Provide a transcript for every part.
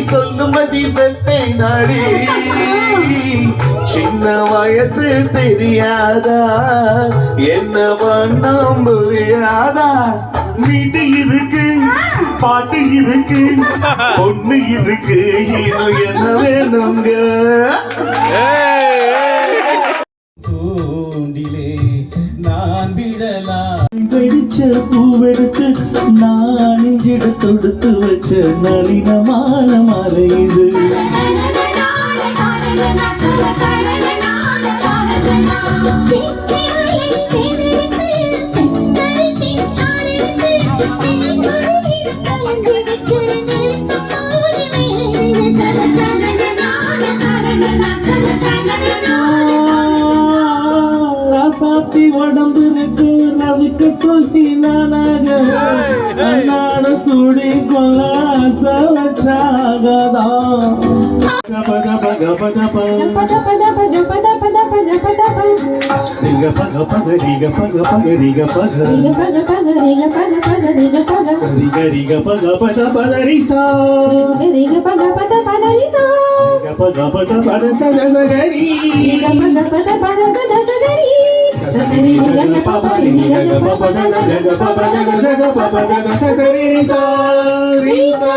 சொல்லும் மதிப்பை நாடி. சின்ன வயசு தெரியாதா? என்ன பண்ணம் முடியாதா வீட்டு இருக்கு பாட்டு இருக்கு பொண்ணு இருக்கு இன்னும் என்ன வேணுங்க? தூண்டிலே நான் விடலாம். வெடிச்ச பூவெடுத்து நான் இஞ்சிட தொடுத்து வச்ச நளின மால மாலை இது சாத்தி உடம்பு நக்கு நவிக்க சொல்லி நானாக அண்ணாட சுடி கொ గపదప రిసా రిసా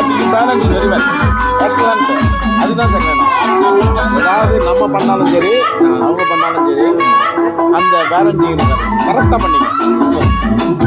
பேலன்ஸ் வெரி வெல் எக்ஸலண்ட் அதுதான் சார் வேணும் ஏதாவது நம்ம பண்ணாலும் சரி அவங்க பண்ணாலும் சரி அந்த பேலன்சிங் கரெக்டாக பண்ணிக்கலாம்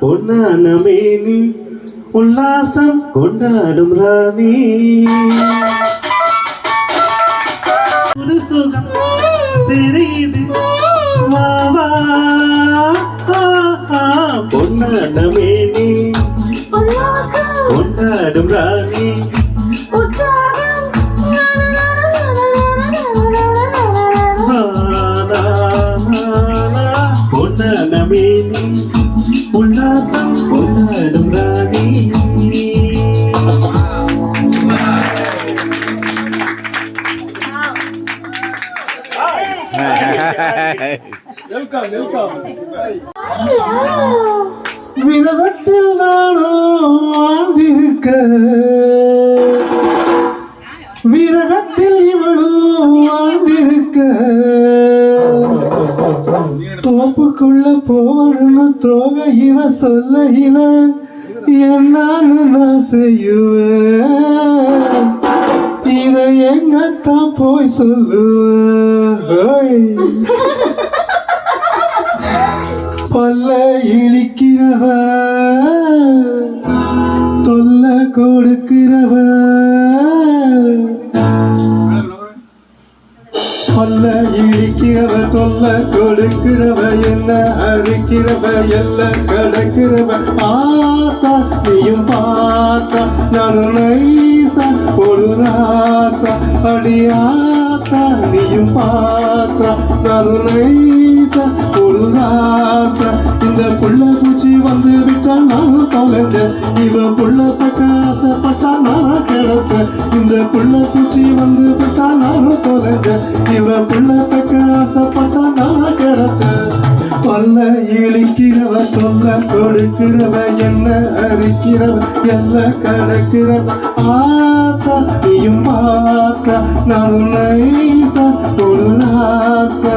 பொன்னான மேனி உல்லாசம் கொண்டாடும் ராணி ஒரு சுகம் தெரியுது பொன்னான மேனி கொண்டாடும் ராணி விரதத்தில் நானோ வாழ்ந்திருக்க. விரகத்தில் இவளும் வாழ்ந்திருக்க. தோப்புக்குள்ள போவணும்னு தோக இவ சொல்ல இவ என்னான்னு நான் செய்யுவேன். எங்கத்தான் போய் சொல்லு? பல்ல இழிக்கிறவ தொல்ல கொடுக்கிறவ பல்ல இழிக்கிறவ தொல்ல கொடுக்கிறவ என்ன அறுக்கிறவ எல்லாம் கடக்கிறவ ஆ பார்த்தா நீயும் பார்த்தா நானும் நைசா ஒரு ராசா. அடியாத்தா நீயும் பார்த்தா நானும் நைசா ஒரு ராசா. இந்த புள்ள பூச்சி வந்து விட்டா நானும் தொலைஞ்சேன் இவன் புள்ள பக்க ஆசைப்பட்டா நானும் கிடைச்சேன் இந்த புள்ள பூச்சி வந்து விட்டா நானும் தொலைஞ்சேன் இவன் புள்ள பக்க ஆசைப்பட்டா நானும் கிடைச்சேன் பல்ல இழிக்கிறவ தொல்ல கொடுக்கிறவ என்ன அரிக்கிறவ என்ன கடக்கிறவ ஆத்தா நீயும் பார்த்தா நான் உன்னை ஒரு ராசா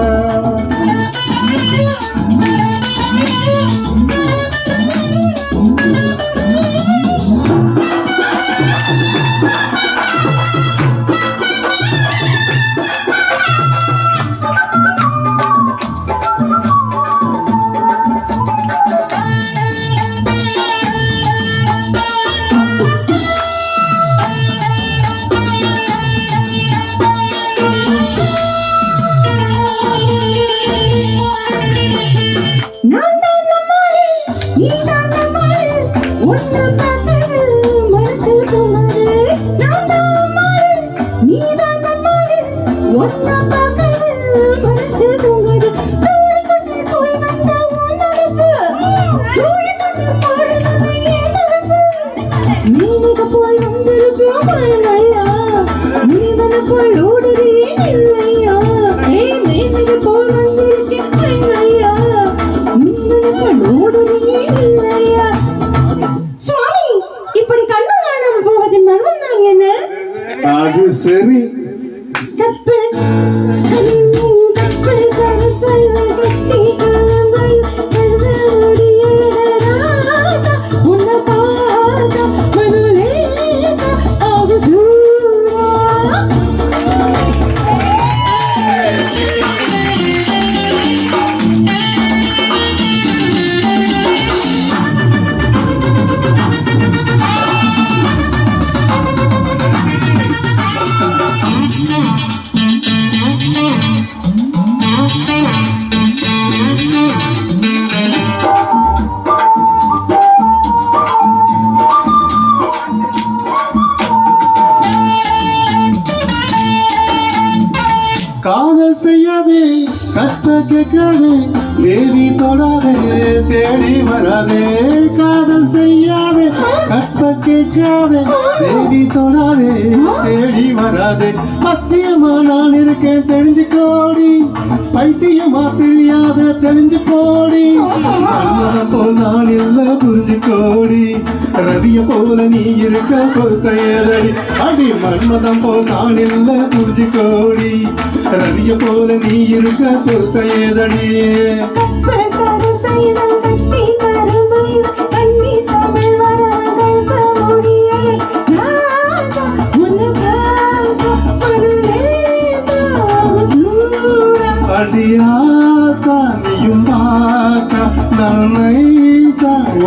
Amen. தேவி தொடாதே தேடி வராதே காதல் செய்யாதே கற்ப கேட்காதே தொடாதே தேடி வராதே. பத்தியமா நான் இருக்கேன் தெரிஞ்சு கோடி பைத்தியமா தெரியாத தெரிஞ்சு கோடி அண்ணனை போல் நான் இல்ல புரிஞ்சு கோடி ரவிய போல நீ இருக்க பொறுத்த ஏதடி அடி மன்மதம் போல் நான் புரிஞ்சு கோடி ரவிய போல நீ இருக்க அடியாத்தா நீயும் பார்த்தா நான் நைசா ஒரு நாள்